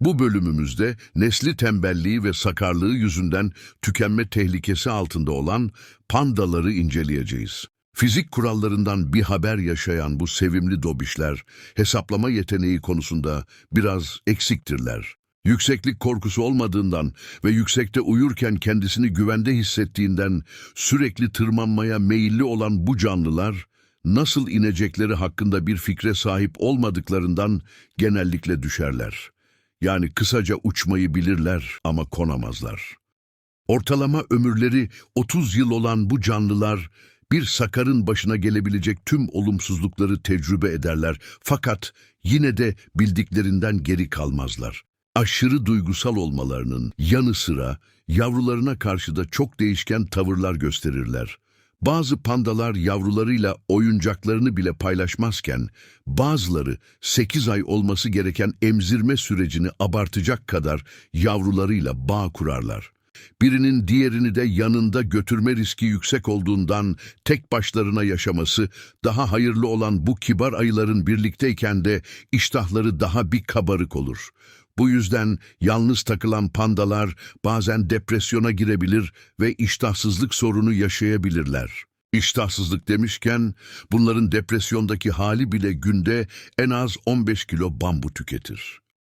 Bu bölümümüzde nesli tembelliği ve sakarlığı yüzünden tükenme tehlikesi altında olan pandaları inceleyeceğiz. Fizik kurallarından bir haber yaşayan bu sevimli dobişler, hesaplama yeteneği konusunda biraz eksiktirler. Yükseklik korkusu olmadığından ve yüksekte uyurken kendisini güvende hissettiğinden sürekli tırmanmaya meyilli olan bu canlılar, nasıl inecekleri hakkında bir fikre sahip olmadıklarından genellikle düşerler. Yani kısaca uçmayı bilirler ama konamazlar. Ortalama ömürleri 30 yıl olan bu canlılar bir sakarın başına gelebilecek tüm olumsuzlukları tecrübe ederler fakat yine de bildiklerinden geri kalmazlar. Aşırı duygusal olmalarının yanı sıra yavrularına karşı da çok değişken tavırlar gösterirler. Bazı pandalar yavrularıyla oyuncaklarını bile paylaşmazken bazıları 8 ay olması gereken emzirme sürecini abartacak kadar yavrularıyla bağ kurarlar. Birinin diğerini de yanında götürme riski yüksek olduğundan tek başlarına yaşaması daha hayırlı olan bu kibar ayıların birlikteyken de iştahları daha bir kabarık olur. Bu yüzden yalnız takılan pandalar bazen depresyona girebilir ve iştahsızlık sorunu yaşayabilirler. İştahsızlık demişken bunların depresyondaki hali bile günde en az 15 kilo bambu tüketir.